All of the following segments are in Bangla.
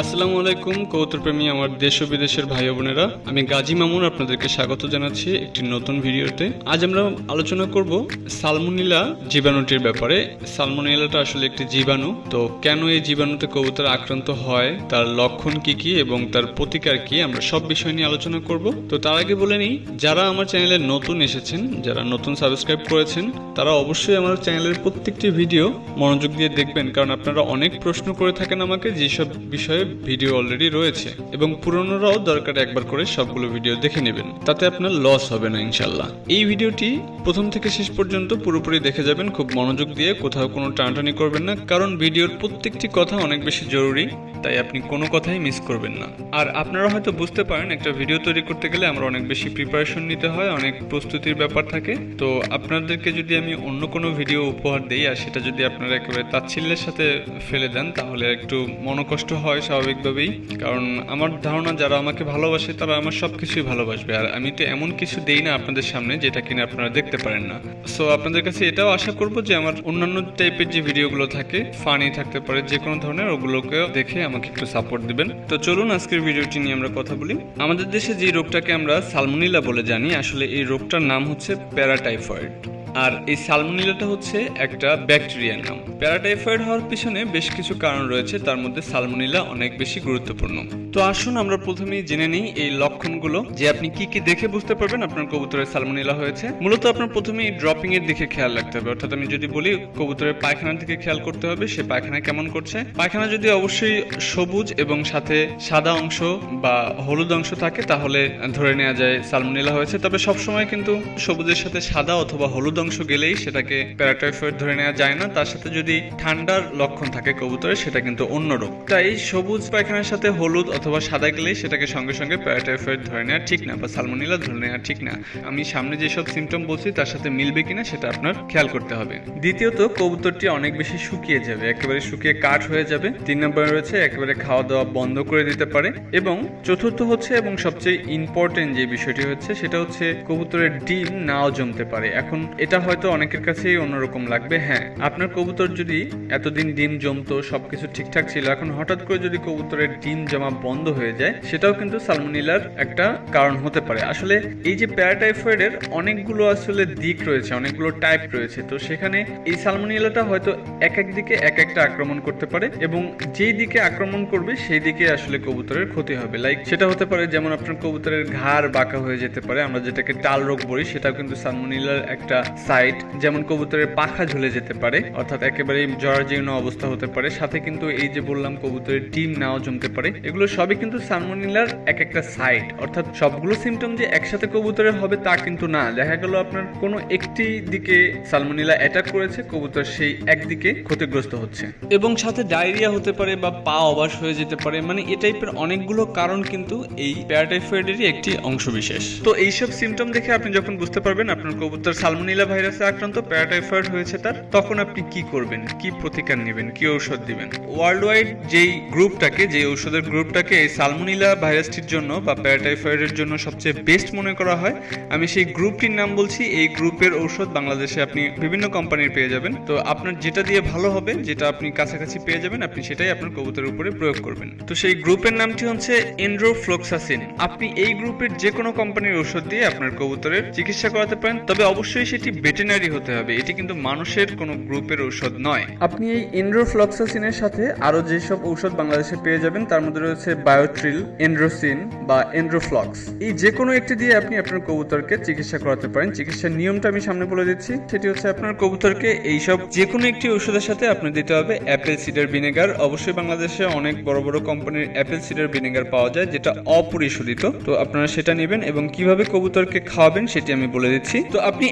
আসসালামু আলাইকুম, কৌতুকপ্রেমী আমার দেশ ও বিদেশের ভাই বোনেরা। আমি গাজী মামুন আপনাদেরকে স্বাগত জানাচ্ছি একটি নতুন ভিডিওতে। আজ আমরা আলোচনা করব সালমোনিলা জীবাণুটির ব্যাপারে। সালমোনিলাটা আসলে একটি জীবাণু, তো কেন এই জীবাণুতে কবুতর আক্রান্ত হয়, তার লক্ষণ কি কি এবং তার প্রতিকার কি, আমরা সব বিষয় নিয়ে আলোচনা করব। তো তার আগে বলে নিই, যারা আমার চ্যানেলে নতুন এসেছেন, যারা নতুন সাবস্ক্রাইব করেছেন, তারা অবশ্যই আমার চ্যানেলের প্রত্যেকটি ভিডিও মনোযোগ দিয়ে দেখবেন, কারণ আপনারা অনেক প্রশ্ন করে থাকেন আমাকে যেসব বিষয়ে ভিডিও অলরেডি রয়েছে এবং পুরনোরাও দরকার একবার করে সবগুলো ভিডিও দেখে নেবেন। তাতে আপনার লস হবে না ইনশাল্লাহ এই ভিডিওটি প্রথম থেকে শেষ পর্যন্ত পুরোপুরি দেখে যাবেন, খুব মনোযোগ দিয়ে কোথাও কোনো টানাটানি করবেন না, কারণ ভিডিওর প্রত্যেকটি কথা অনেক বেশি জরুরি, তাই আপনি কোনো কথাই মিস করবেন না। আর আপনারা হয়তো বুঝতে পারেন, একটা ভিডিও তৈরি করতে গেলে আমরা অনেক বেশি প্রিপারেশন নিতে হয়, অনেক প্রস্তুতির ব্যাপার থাকে। তো আপনাদেরকে যদি আমি অন্য কোনো ভিডিও উপহার দিই, আর সেটা যদি আপনারা একেবারে তাচ্ছিল্যের সাথে ফেলে দেন, তাহলে একটু মনোকষ্ট হয় স্বাভাবিকভাবেই। কারণ আমার ধারণা, যারা আমাকে ভালোবাসে, তারা আমার সব কিছুই ভালোবাসবে। আর আমি তো এমন কিছু দেই না আপনাদের সামনে, যেটা কিনা আপনারা দেখতে পারেন না। সো আপনাদের কাছে এটাও আশা করব যে, আমার অন্যান্য টাইপের যে ভিডিওগুলো থাকে ফানি থাকতে পারে, যে কোনো ধরনের, ওগুলোকেও দেখে আমাকে একটু সাপোর্ট দিবেন। তো চলুন, আজকের ভিডিওটি নিয়ে আমরা কথা বলি। আমাদের দেশে যে রোগটাকে আমরা সালমোনিলা বলে জানি, আসলে এই রোগটার নাম হচ্ছে প্যারাটাইফয়েড। আর এই সালমোনিলাটা হচ্ছে একটা ব্যাকটেরিয়ার নাম। প্যারাটাইফয়েড হওয়ার পিছনে বেশ কিছু কারণ রয়েছে, তার মধ্যে সালমোনিলা অনেক বেশি গুরুত্বপূর্ণ। তো আসুন আমরা প্রথমেই জেনে নিই এই লক্ষণগুলো, যে আপনি কি কি দেখে বুঝতে পারবেন আপনার কবুতরের সালমোনিলা হয়েছে। মূলত আপনার প্রথমেই ড্রপিং এর দিকে খেয়াল রাখতে হবে। অর্থাৎ আমি যদি বলি কবুতরের পায়খানার দিকে খেয়াল করতে হবে, সে পায়খানা কেমন করছে। পায়খানা যদি অবশ্যই সবুজ এবং সাথে সাদা অংশ বা হলুদ অংশ থাকে, তাহলে ধরে নেওয়া যায় সালমোনিলা হয়েছে। তবে সবসময় কিন্তু সবুজের সাথে সাদা অথবা হলুদ অংশ গেলেই সেটাকে প্যারাটাইফয়েড ধরে নেওয়া যায় না। তার সাথে যদি ঠান্ডার লক্ষণ থাকে কবুতরের, সেটা কিন্তু অন্য রোগ তাই সবুজ পায়খানার সাথে হলুদ অথবা সাদা গেলেই সেটাকে সঙ্গে সঙ্গে প্যারাটাইফয়েড ধরে নেওয়া ঠিক না বা সালমোনিলা ধরে নেওয়া ঠিক না। আমি সামনে যেসব সিমটম বলছি, তার সাথে মিলবে কিনা সেটা আপনার খেয়াল করতে হবে। দ্বিতীয়ত, কবুতরটি অনেক বেশি শুকিয়ে যাবে, একেবারে শুকিয়ে কাঠ হয়ে যাবে। তিন নম্বরে রয়েছে, একেবারে খাওয়া দাওয়া বন্ধ করে দিতে পারে। এবং চতুর্থ হচ্ছে, এবং সবচেয়ে ইম্পর্টেন্ট যে বিষয়টি হচ্ছে, সেটা হচ্ছে কবুতরের ডিম নাও জমতে পারে। এখন এটা হয়তো অনেকের কাছেই অন্যরকম লাগবে হ্যাঁ। আপনার কবুতর যদি এতদিন ডিম জমতো, সবকিছু ঠিকঠাক ছিল, এখন হঠাৎ করে যদি কবুতরের ডিম জমা বন্ধ হয়ে যায়, সেটাও কিন্তু সালমোনিলার একটা কারণ হতে পারে। আসলে এই যে প্যারাটাইফয়েডের অনেকগুলো আসলে দিক রয়েছে, অনেকগুলো টাইপ রয়েছে, তো সেখানে এই সালমোনিলাটা হয়তো এক এক দিকে এক একটা আক্রমণ করতে পারে এবং যেই দিকে আক্রমণ করবে, সেই দিকে আসলে কবুতরের ক্ষতি হবে। লাইক সেটা হতে পারে যেমন আপনার কবুতরের ঘাড় বাঁকা হয়ে যেতে পারে, আমরা যেটাকে টাল রোগ বলি, সেটাও কিন্তু সালমোনিলার একটা সাইড যেমন কবুতরের পাখা ঝুলে যেতে পারে, অর্থাৎ একেবারে জরাজীর্ণ অবস্থা হতে পারে। সাথে কিন্তু এই যে বললাম কবুতরের ডিম নাও জমতে পারে, এগুলো সবই কিন্তু সালমোনিলার এক একটা সাইড অর্থাৎ সবগুলো সিমটম যে একসাথে কবুতরের হবে তা কিন্তু না। দেখা গেল আপনার কোনো একটি দিকে সালমোনিলা অ্যাটাক করেছে, কবুতর সেই একদিকে ক্ষতিগ্রস্ত হচ্ছে। এবং সাথে ডায়রিয়া হতে পারে বা পা অবাস হয়ে যেতে পারে মানে এ টাইপের অনেকগুলো কারণ কিন্তু এই প্যারাটাইফয়েডেরই একটি অংশ বিশেষ তো এইসব সিমটম দেখে আপনি যখন বুঝতে পারবেন আপনার কবুতর সালমোনিলা ভাইরাসে আক্রান্ত প্যারাটাইফয়েড হয়েছে তার, তখন আপনি কি করবেন? কি প্রতিকার নেবেন? কি ঔষধ দিবেন? ওয়ার্ল্ড ওয়াইড যেই গ্রুপটাকে যে ঔষধের গ্রুপটাকে এই সালমোনিলা ভাইরাসটির জন্য বা প্যারাটাইফয়েডের জন্য সবচেয়ে বেস্ট মনে করা হয়, আমি সেই গ্রুপটির নাম বলছি। এই গ্রুপের ঔষধ বাংলাদেশে আপনি বিভিন্ন কোম্পানির পেয়ে যাবেন। তো আপনার যেটা দিয়ে ভালো হবে, যেটা আপনি কাছাকাছি পেয়ে যাবেন, আপনি সেটাই আপনার কবুতরের উপরে প্রয়োগ করবেন। তো সেই গ্রুপের নামটি হচ্ছে এন্ড্রোফ্লোক্সাসিন আপনি এই গ্রুপের যে কোনো কোম্পানির ঔষধ দিয়ে আপনার কবুতরের চিকিৎসা করাতে পারেন, তবে অবশ্যই সেটি ভেটেনারি হতে হবে। এটি কিন্তু মানুষের কোনো গ্রুপের ঔষধ নয়। আপনি এই এন্ড্রোফ্লক্সাসিনের সাথে আরও যেসব ঔষধ বাংলাদেশে পেয়ে যাবেন, তার মধ্যে রয়েছে বায়োট্রিল এন্ড্রোসিন বা এন্ড্রোফ্লক্স এই যে কোনো একটি দিয়ে আপনি আপনার কবুতরকে চিকিৎসা করাতে পারেন। চিকিৎসার নিয়মটা আমি সামনে বলে দিচ্ছি। সেটি হচ্ছে আপনার কবুতরকে এইসব যে কোনো একটি ঔষধের সাথে আপনার দিতে হবে। অ্যাপেল সিডার ভিনেগার অবশ্যই বাংলাদেশে অনেক বড় বড় কোম্পানির অ্যাপেল সিডার ভিনেগার পাওয়া যায়, যেটা অপরিশোধিত। তো আপনারা সেটা নেবেন এবং কীভাবে কবুতরকে খাওয়াবেন, সেটি আমি বলে দিচ্ছি। তো আপনি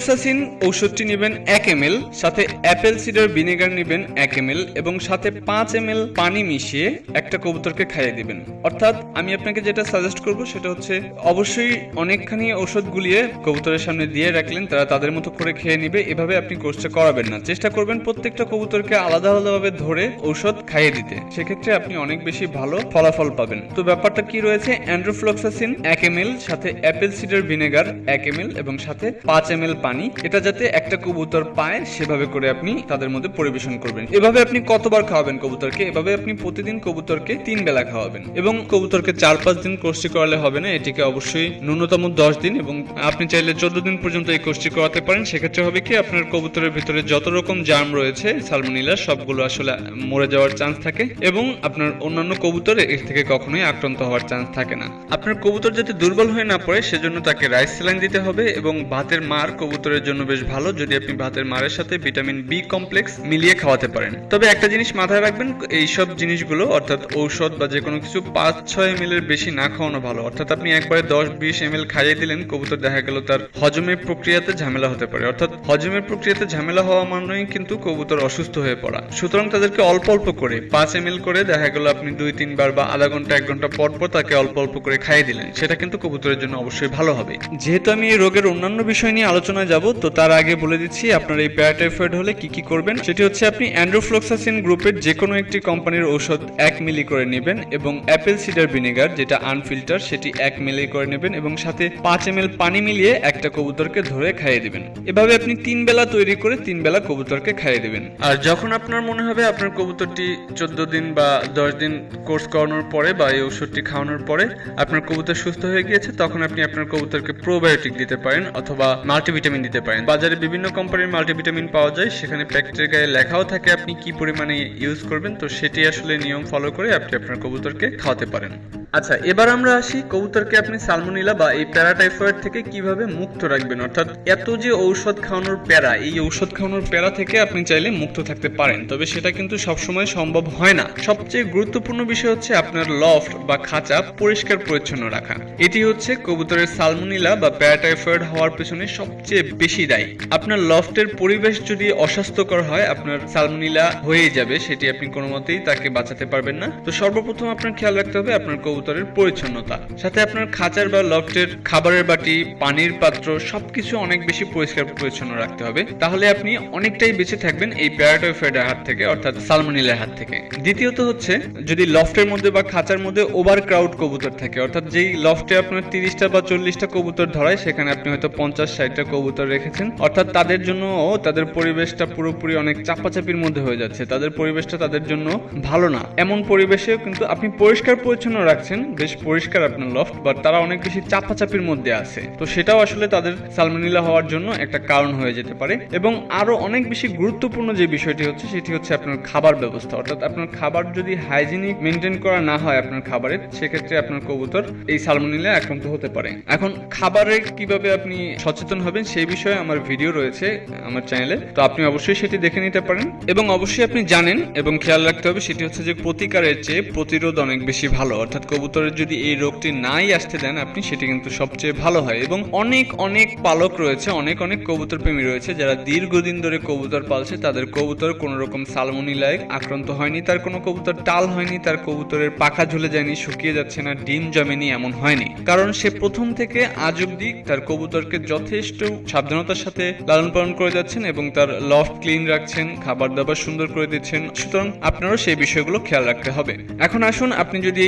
অ্যান্ড্রোফ্লক্সাসিন ঔষধটি নেবেন এক এম সাথে অ্যাপেল সিডার ভিনেগার নেবেন এক এম এবং সাথে পাঁচ এম পানি মিশিয়ে একটা কবুতরকে খাইয়ে দিবেন। অর্থাৎ আমি আপনাকে যেটা সাজেস্ট করব সেটা হচ্ছে অবশ্যই অনেকখানি ঔষধ গুলিয়ে কবুতরের সামনে দিয়ে রাখলেন, তারা তাদের মতো করে খেয়ে নিবে। এভাবে আপনি কোর্সটা করাবেন না। চেষ্টা করবেন প্রত্যেকটা কবুতরকে আলাদা আলাদাভাবে ধরে ঔষধ খাইয়ে দিতে। সেক্ষেত্রে আপনি অনেক বেশি ভালো ফলাফল পাবেন। তো ব্যাপারটা কি রয়েছে? অ্যান্ড্রোফ্লক্সাসিন এক এম সাথে অ্যাপেল সিডার ভিনেগার এক এম এবং সাথে পাঁচ এম পানি এটা যাতে একটা কবুতর পায়, সেভাবে করে আপনি তাদের মধ্যে পরিবেশন করবেন। এভাবে আপনি কতবার খাওয়াবেন কবুতরকে? এভাবে আপনি প্রতিদিন কবুতরকে তিন বেলা খাওয়াবেন। এবং কবুতরকে চার পাঁচ দিন কোর্সটি করালে হবে না, এটিকে অবশ্যই ন্যূনতম দশ দিন এবং আপনি চাইলে চোদ্দ দিন পর্যন্ত এই কোর্সটি করাতে পারেন। সেক্ষেত্রে হবে কি, আপনার কবুতরের ভিতরে যত রকম জার্ম রয়েছে, সালমোনিলা, সবগুলো আসলে মরে যাওয়ার চান্স থাকে এবং আপনার অন্যান্য কবুতরে এর থেকে কখনোই আক্রান্ত হওয়ার চান্স থাকে না। আপনার কবুতর যাতে দুর্বল হয়ে না পড়ে, সেজন্য তাকে রাইস স্যালাইন দিতে হবে এবং ভাতের মার কবুতরের জন্য বেশ ভালো, যদি আপনি ভাতের মারের সাথে ভিটামিন বি কমপ্লেক্স মিলিয়ে খাওয়াতে পারেন। তবে একটা জিনিস মাথায় রাখবেন এই সব জিনিসগুলো, অর্থাৎ ঔষধ বা যে কোনো কিছু পাঁচ ছয় এম এর বেশি না খাওয়ানো ভালো। অর্থাৎ আপনি একবারে দশ, বিশ এম এল খাইয়ে দিলেন, কবুতর দেখা গেল তার হজমের প্রক্রিয়াতে ঝামেলা হতে পারে। অর্থাৎ হজমের প্রক্রিয়াতে ঝামেলা হওয়া মানেই কিন্তু কবুতর অসুস্থ হয়ে পড়া। সুতরাং তাদেরকে অল্প অল্প করে পাঁচ এম করে দেখা গেল আপনি দুই, তিনবার বা আধা ঘণ্টা, এক ঘণ্টা পর পর তাকে অল্প অল্প করে খাইয়ে দিলেন। সেটা কিন্তু কবুতরের জন্য অবশ্যই ভালো হবে। যেহেতু আমি এই রোগের অন্যান্য বিষয় নিয়ে আলোচনায় যাব তো তার আগে বলে দিচ্ছি, আপনার এই প্যারাটাইফয়েড হলে কি কি করবেন? সেটি হচ্ছে আপনি অ্যান্ড্রোফ্লোক্সাসিন গ্রুপের যে কোনো একটি কোম্পানির ঔষধ এক মিলি করে নেবেন এবং অ্যাপেল সিডার ভিনেগার যেটা আনফিল্টার সেটি এক মিলি করে নেবেন এবং সাথে পাঁচ এম পানি মিলিয়ে একটা কবুতরকে ধরে খাইয়ে দিবেন। এভাবে আপনি তিন বেলা তৈরি করে তিন বেলা কবুতরকে খাইয়ে দিবেন। আর যখন আপনার মনে হবে আপনার কবুতরটি চোদ্দ দিন বা দশ দিন কোর্স করানোর পরে বা এই ওষুধটি খাওয়ানোর পরে আপনার কবুতর সুস্থ হয়ে গিয়েছে, তখন আপনি আপনার কবুতরকে প্রোবায়োটিক দিতে পারেন অথবা মাল্টিভিটামিন দিতে পারেন। বাজারে বিভিন্ন কোম্পানির মাল্টিভিটামিন পাওয়া যায়। সেখানে প্যাকেটের গায়ে লেখাও থাকে আপনি কি পরিমাণে ইউজ করবেন। তো সেটি আসলে নিয়ম ফলো করে আপনি আপনার কবুতরকে খাওয়াতে পারেন। আচ্ছা এবার আমরা আসি কবুতরকে আপনি সালমোনিলা বা এই প্যারাটাইফয়েড থেকে কীভাবে মুক্ত রাখবেন? অর্থাৎ এত যে ঔষধ খাওয়ানোর প্যারা, এই ঔষধ খাওয়ানোর প্যারা থেকে আপনি চাইলে মুক্ত থাকতে পারেন। তবে সেটা কিন্তু সবসময় সম্ভব হয় না। সবচেয়ে গুরুত্বপূর্ণ বিষয় হচ্ছে আপনার লফট বা খাঁচা পরিষ্কার পরিচ্ছন্ন রাখা। এটি হচ্ছে কবুতরের সালমোনিলা বা প্যারাটাইফয়েড হওয়ার পেছনে সবচেয়ে বেশি দায়ী। আপনার লফটের পরিবেশ যদি অস্বাস্থ্যকর হয়, আপনার সালমোনিলা হয়ে যাবে, সেটি আপনি কোনো মতেই তাকে বাঁচাতে পারবেন না। তো সর্বপ্রথম আপনার খেয়াল রাখতে হবে আপনার কবুতরের পরিচ্ছন্নতা। সাথে আপনার খাঁচার বা লফটের খাবারের বাটি, পানির পাত্র, সবকিছু অনেক বেশি পরিষ্কার পরিচ্ছন্ন রাখতে হবে। তাহলে আপনি অনেকটাই বেঁচে থাকবেন এই প্যারাটাইফয়েডের হাত থেকে, অর্থাৎ সালমোনিলার হাত থেকে। দ্বিতীয়ত হচ্ছে, যদি লফটের মধ্যে বা খাঁচার মধ্যে ওভার ক্রাউড কবুতর থাকে, অর্থাৎ যেই লফটে আপনার তিরিশটা বা চল্লিশটা কবুতর ধরায়, সেখানে আপনি হয়তো পঞ্চাশ, ষাটটা কবুতর রেখেছেন। অর্থাৎ তাদের জন্য তাদের পরিবেশটা পুরোপুরি অনেক চাপাচাপির মধ্যে হয়ে যাচ্ছে। তাদের পরিবেশটা তাদের জন্য ভালো না। এমন পরিবেশেও কিন্তু আপনি পরিষ্কার পরিচ্ছন্ন রাখছেন। বেশ পরিষ্কার আপনার লফট বাট তারা অনেক বেশি চাপাচাপির মধ্যে আছে। তো সেটাও আসলে তাদের সালমোনিলা হওয়ার জন্য একটা কারণ হয়ে যেতে পারে। এবং আরও অনেক বেশি গুরুত্বপূর্ণ যে বিষয়টি হচ্ছে, সেটি হচ্ছে আপনার খাবার ব্যবস্থা। অর্থাৎ আপনার খাবার যদি হাইজিনিক মেনটেন করা না হয় আপনার খাবারের সেক্ষেত্রে আপনার কবুতর এই সালমোনিলা আক্রান্ত হতে পারে। এখন খাবারে কীভাবে আপনি সচেতন হবেন, সেই বিষয়ে আমার ভিডিও রয়েছে আমার চ্যানেলে তো আপনি অবশ্যই সেটি দেখে নিতে পারেন। এবং অবশ্যই আপনি জানেন এবং খেয়াল রাখতে হবে, সেটি হচ্ছে যে প্রতিকারের চেয়ে প্রতিরোধ অনেক বেশি ভালো। অর্থাৎ কবুতরের যদি এই রোগটি নাই আসতে দেন আপনি, সেটি কিন্তু সবচেয়ে ভালো হয়। এবং অনেক অনেক পালক রয়েছে, অনেক অনেক কবুতর প্রেমী রয়েছে যারা দীর্ঘদিন ধরে কবুতর পালছে। তাদের কবুতর কোনো রকম সালমোনিলায় আক্রান্ত হয়নি, তার কোনো কবুতর টাল হয়নি, তার কবুতরের পাখা ঝুলে যায়নি, শুকিয়ে যাচ্ছে না, ডিম জমেনি, এমন হয়নি। কারণ সে প্রথম থেকে আজ অব্দি তার কবুতরকে যথেষ্ট সাবধানতার সাথে লালন পালন করে যাচ্ছেন এবং তার লফট ক্লিন রাখছেন, খাবার দাবার সুন্দর করে দিচ্ছেন। সুতরাং আপনারও সেই বিষয়গুলো খেয়াল রাখতে হবে। এখন আসুন, আপনি যদি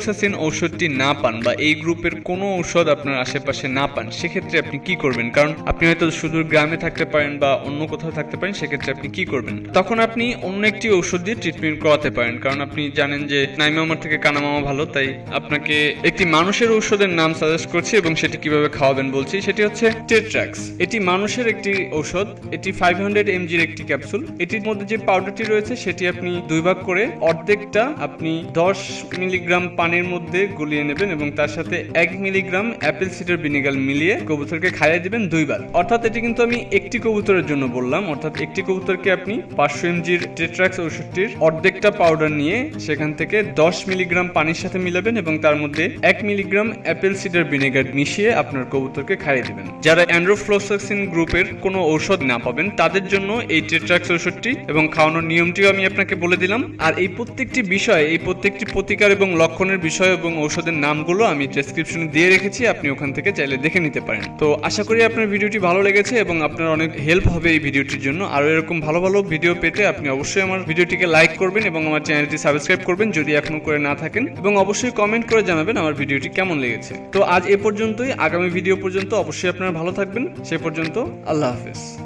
অ্যান্ড্রোফ্লক্সাসিন ঔষধটি না পান বা এই গ্রুপের কোনো ঔষধ আপনার আশেপাশে না পান, সেক্ষেত্রে আপনি কি করবেন? কারণ আপনি হয়তো সুদূর গ্রামে থাকতে পারেন বা অন্য কোথাও থাকতে পারেন, সেক্ষেত্রে আপনি কি করবেন? তখন আপনি অন্য একটি ঔষধ দিয়ে ট্রিটমেন্ট করাতে পারেন। কারণ আপনি জানেন যে নাইমামার থেকে কানামামা ভালো, তাই আপনাকে একটি মানুষের ঔষধের নাম সাজেস্ট করছি এবং সেটি কীভাবে খাওয়াবেন বলছি। সেটি হচ্ছে টেট্রাক্স এটি মানুষের একটি ঔষধ, এটি ফাইভ হান্ড্রেড এমজির একটি ক্যাপসুল এটির মধ্যে যে পাউডারটি রয়েছে, সেটি আপনি দুই ভাগ করে অর্ধেকটা আপনি দশ মিলিগ্রাম পানি পানির মধ্যে গুলিয়ে নেবেন এবং তার সাথে এক মিলিগ্রাম অ্যাপেল সিডার ভিনেগার মিলিয়ে কবুতরকে খাইয়ে দিবেন দুইবার। অর্থাৎ এটি কিন্তু আমি একটি কবুতরের জন্য বললাম। অর্থাৎ একটি কবুতরকে আপনি পাঁচশো এমজির টেট্রাক্স ঔষধটির অর্ধেকটা পাউডার নিয়ে সেখান থেকে দশ মিলিগ্রাম পানির সাথে মিলাবেন এবং তার মধ্যে এক মিলিগ্রাম অ্যাপেল সিডার ভিনেগার মিশিয়ে আপনার কবুতরকে খাইয়ে দিবেন। যারা অ্যান্ড্রোফ্লোসাক্সিন গ্রুপের কোনো ঔষধ না পাবেন, তাদের জন্য এই টেট্রাক্স ঔষধটি এবং খাওয়ানোর নিয়মটিও আমি আপনাকে বলে দিলাম। আর এই প্রত্যেকটি বিষয়, এই প্রত্যেকটি প্রতিকার এবং লক্ষণের বিষয় এবং ঔষধের নামগুলো আমি ডেসক্রিপশনে দিয়ে রেখেছি, আপনি ওখান থেকে চাইলে দেখে নিতে পারেন। তো আশা করি আপনার ভিডিওটি ভালো লেগেছে এবং আপনার অনেক হেল্প হবে এই ভিডিওটির জন্য। আরও এরকম ভালো ভালো ভিডিও পেতে আপনি অবশ্যই আমার ভিডিওটিকে লাইক করবেন এবং আমার চ্যানেলটি সাবস্ক্রাইব করবেন যদি এখনও করে না থাকেন এবং অবশ্যই কমেন্ট করে জানাবেন আমার ভিডিওটি কেমন লেগেছে। তো আজ এ পর্যন্তই। আগামী ভিডিও পর্যন্ত অবশ্যই আপনারা ভালো থাকবেন। সে পর্যন্ত আল্লাহ হাফেজ।